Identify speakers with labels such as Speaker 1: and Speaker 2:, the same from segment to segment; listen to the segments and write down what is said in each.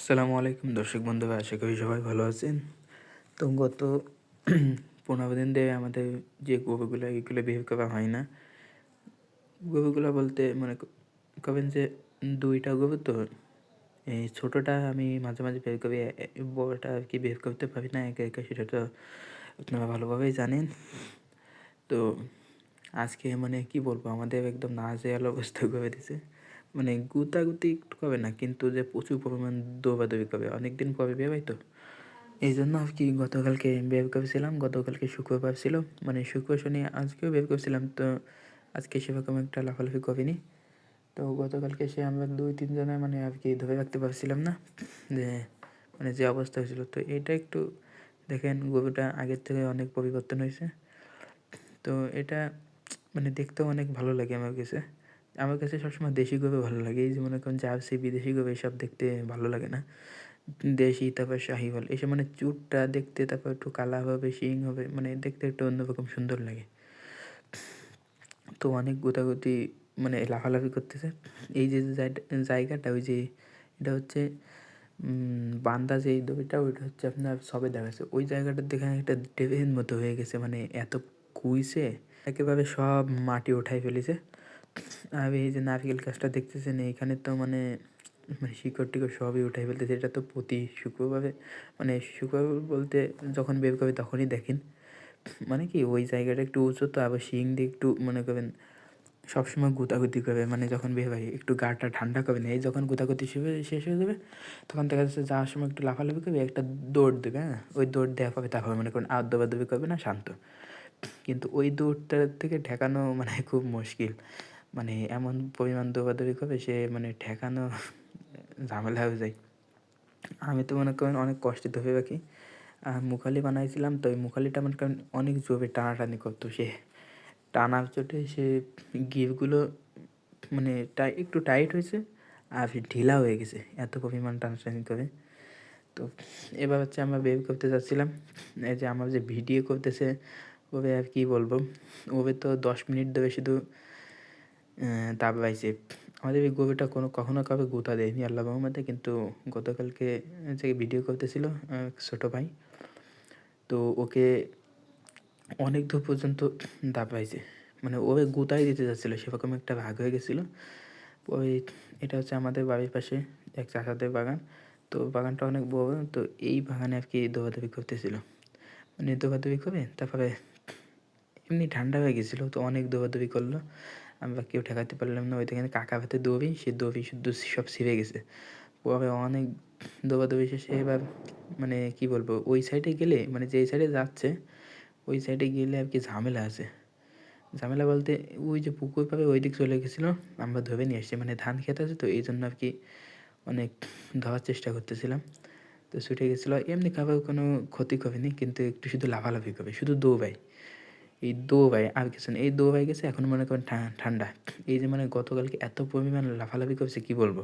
Speaker 1: আসসালামু আলাইকুম দর্শক বন্ধুরা আশা করি সবাই ভালো আছেন। তো গত পনেরো দিন ধরে আমাদের যে গরুগুলো এগুলো বের করা হয় না। গরুগুলো বলতে মনে কবেন যে দুইটা গরু তো, এই ছোটোটা আমি মাঝে মাঝে বের করি বড়োটা আর কি বের করতে পারি না, একে একে, সেটা তো আপনারা ভালোভাবেই জানেন। তো আজকে মানে কি বলব, আমাদের একদম নাজেহাল অবস্থা করে দিছে। মানে গুতাগুতি একটু হবে না, কিন্তু যে প্রচুর পরিমাণ দৌড়াদৌড়ি করে অনেক দিন পরে বেরোয় তো? এই জন্য আর কি গতকালকে বের করেছিলাম, গতকালকে শুক্রবার ছিল মানে শুক্র, শনি আজকেও বের করেছিলাম, তো আজকে সেরকম একটা লাফালাফি করিনি। তো গতকালকে সে আমরা দুই তিনজনে মানে আর কি ধরে রাখতে পারছিলাম না, যে মানে যে অবস্থা হয়েছিল। তো এটা একটু দেখেন, গরুটা আগের থেকে অনেক পরিবর্তন হয়েছে। তো এটা মানে দেখতেও অনেক ভালো লাগে আমার কাছে। আমার কাছে সবসময় দেশি গরু ভালো লাগে। এই যে মনে করেন জার্সি বিদেশি গরু এসব দেখতে ভালো লাগে না। দেশি, তারপর শাহিওয়াল এসব মানে চুটটা দেখতে, তারপর একটু কালা হবে, শিং হবে মানে দেখতে একটু অন্যরকম সুন্দর লাগে। তো অনেক গোতাগুতি মানে লাফালাফি করতেছে। এই যে জায়গা- জায়গাটা ওই যে এটা হচ্ছে বান্দা যে দড়িটা, ওইটা হচ্ছে আপনার সবে দেখাচ্ছে। ওই জায়গাটা দেখে একটা ডেভের মতো হয়ে গেছে। মানে এত কুইছে, একেবারে সব মাটি উঠাই ফেলেছে। আর এই যে নারকেল গাছটা দেখতেছেন এইখানে তো মানে মানে শিকড় টিকড় সবই উঠাই ফেলতেছে। এটা তো প্রতি শুক্রবারে মানে শুক্রবার বলতে যখন বের করবে তখনই দেখেন। মানে কি, ওই জায়গাটা একটু উঁচু তো, আবার শিং দিয়ে একটু, মনে করবেন, সবসময় গুতাগুতি করবে। মানে যখন বের হয়, একটু গাটা ঠান্ডা করবে না, এই যখন গুতাগুতি শেষ হয়ে যাবে, তখন দেখা যাচ্ছে যাওয়ার সময় একটু লাফালাফি করবে, একটা দৌড় দেবে হ্যাঁ? ওই দৌড় দেওয়া পাবে তারপরে মনে করেন আর দবাদবি করবে না, শান্ত। কিন্তু ওই দৌড়টার থেকে ঠেকানো মানে খুব মুশকিল। মানে এমন পরিমাণ দৌড়াদৌড়ি করবে সে মানে ঠেকানো ঝামেলা হয়ে যায়। আমি তো মনে করেন অনেক কষ্টে ধরে রাখি আর মুখালি বানাইছিলাম তো ওই মুখালিটা মনে করেন অনেক জোরে টানাটানি করতো সে। টানার চোটে সে গিরগুলো মানে টাই, একটু টাইট হয়েছে আর ঢিলা হয়ে গেছে এত পরিমাণ টানাটানি করে। তো এবার হচ্ছে আমরা বের করতে যাচ্ছিলাম। এই যে আমার যে ভিডিও করতেছে ওবে আর কি বলব? ওবে তো দশ মিনিট ধরে শুধু দাব পাইছে আমাদের এই গরুটা কোনো, কখনো কাউকে গোতা দেয়নি, আল্লাহ রহমতে, কিন্তু গতকালকে যে ভিডিও করতেছিল ছোটো ভাই, তো ওকে অনেক দূর পর্যন্ত দাব পাইছে মানে ওকে গোতাই দিতে যাচ্ছিল, সেরকম একটা ভাগ হয়ে গেছিল। ওই, এটা হচ্ছে আমাদের বাড়ির পাশে এক চাষাদের বাগান, তো বাগানটা অনেক বড়, তো এই বাগানে আর কি দৌড়াদৌড়ি করতেছিল। মানে দৌড়াদৌড়ি করে, তারপরে এমনি ঠান্ডা হয়ে গেছিল, তো অনেক দৌড়াদৌড়ি করল। আমরা কেউ ঠেকাতে পারলাম না ওই থেকে কাকা হাতে দৌড়ি, সে দৌড়ি শুদ্ধ সব ছিঁড়ে গেছে। পরে অনেক দৌড়াদৌড়ি শেষে এবার মানে কি বলব, ওই সাইডে গেলে মানে যেই সাইডে যাচ্ছে, ওই সাইডে গেলে আর কি ঝামেলা আছে। ঝামেলা বলতে ওই যে পুকুর পাবে ওই দিক চলে গেছিল, আমরা ধরে নিয়ে আসছি মানে ধান খেতে আছে তো এই জন্য আর কি অনেক ধরার চেষ্টা করতেছিলাম। তো ছুটে গেছিল, এমনি খাবার কোনো ক্ষতি করেনি, কিন্তু একটু শুধু লাফালাফি করবে শুধু দৌড়ায়। এই দৌড়ায় আর কিছু না এই দৌড়ায় গেছে এখন মনে করেন ঠান্ডা। এই যে মানে গতকালকে এত পরিমাণ লাফালাফি করছে কি বলব?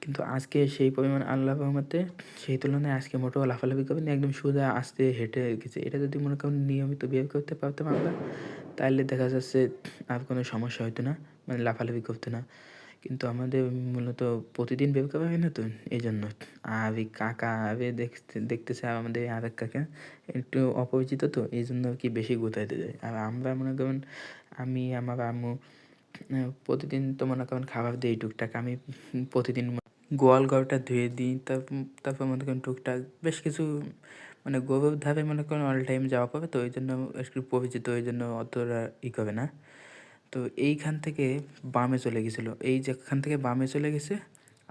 Speaker 1: কিন্তু আজকে সেই পরিমাণ আল্লাহ রহমতে সেই তুলনায় আজকে মোটেও লাফালাফি করবেন না, একদম সোজা আস্তে হেঁটে গেছে। এটা যদি মনে করেন নিয়মিত বিহেভ করতে পারতাম আমরা তাহলে দেখা যাচ্ছে আর কোনো সমস্যা হতো না মানে লাফালাফি করতো না। কিন্তু আমাদের মূলত প্রতিদিন বের করা হয় না তো? এই জন্য আর এই কাকা আবে দেখতে, দেখতেছে আমাদের আর এক কাকা। একটু অপরিচিত তো এই জন্য আর কি বেশি গোতাইতে যায়। আর আমরা মনে করেন, আমি, আমার আম্মু প্রতিদিন তো মনে করেন খাবার দিই টুকটাক। আমি প্রতিদিন গোয়াল ঘরটা ধুয়ে দিই তারপর মনে করেন টুকটাক বেশ কিছু মানে গরুর ধারে মনে করেন অল টাইম যাওয়া পাবে তো ওই জন্য একটু পরিচিত ওই জন্য অতটা ই করে না। তো এইখান থেকে বামে চলে গেছিল। এই যেখান থেকে বামে চলে গেছে,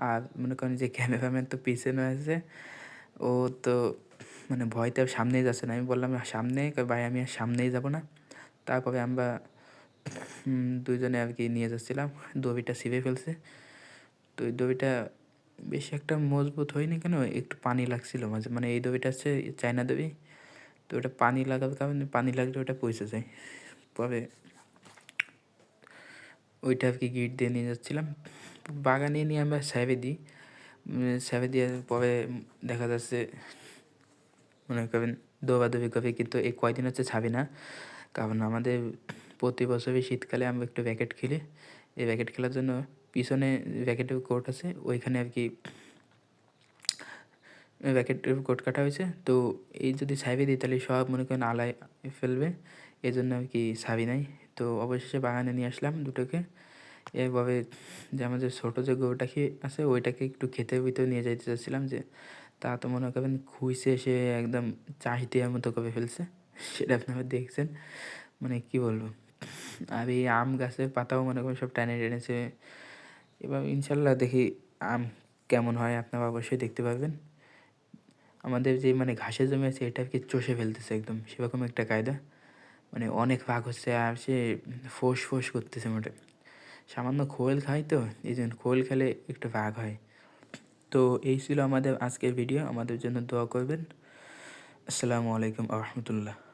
Speaker 1: আর মনে করেন যে ক্যামেরাম্যান তো পিছনে আছে, ও তো মানে ভয়তে সামনেই যাচ্ছে না। আমি বললাম সামনে? ভাই, আমি আর সামনেই যাব না। তারপরে আমরা দুইজনে আর কি নিয়ে যাচ্ছিলাম। দবিটা ছিঁড়ে ফেলছে। তো ওই দবিটা বেশি একটা মজবুত হয়নি কেন? একটু পানি লাগছিল মাঝে। মানে এই দবিটা হচ্ছে চায়না দবি তো ওটা পানি লাগার কারণে পানি লাগলে ওটা পয়সে যায়। পরে ওইটা আর কি গিট দিয়ে নিয়ে যাচ্ছিলাম। বাগানে নিয়ে আমরা স্যাবে দিই। স্যাবে দিয়ে পরে দেখা যাচ্ছে মনে করেন দৌড়াদৌড়ি করে কিন্তু এই কয়দিন হচ্ছে ছাবি না। কারণ আমাদের প্রতি বছরই শীতকালে আমরা একটু র্যাকেট খেলি। এই র্যাকেট খেলার জন্য পিছনে র্যাকেটের কোর্ট আছে, ওইখানে আর কি ব্যাকেট কোট কাটা হয়েছে। তো এই যদি সাইবে দিই, তাহলে সব মনে করেন আলায় ফেলবে। এই জন্য আর কি সাবি নাই। তো অবশেষে বাগানে নিয়ে আসলাম দুটোকে। এভাবে যে আমাদের ছোটো যে গরুটাকে আছে, ওইটাকে একটু খেতে ভিতরে নিয়ে যাইতে চাচ্ছিলাম যে তা তো মনে করবেন খুঁজছে সে একদম চাহিদার মতো করে ফেলছে। সেটা আপনারা দেখছেন। মানে কি বলব? আর এই আম গাছের পাতাও মনে করেন সব টানে টেনেছে। এবার ইনশাল্লাহ দেখি আম কেমন হয়, আপনারা অবশ্যই দেখতে পাবেন আমাদের যে মানে ঘাসের জমি আছে, এটাকে চষে ফেলতেছে একদম। সেরকম একটা কায়দা। মানে অনেক ভাগ হচ্ছে আর সে ফোঁস ফোঁস করতেছে মোটে। সামান্য খোয়েল খাই তো, এই জন্য খোয়েল খেলে একটু ভাগ হয়। তো এই ছিল আমাদের আজকের ভিডিও আমাদের জন্য দোয়া করবেন। আসসালামু আলাইকুম আহমতুল্লাহ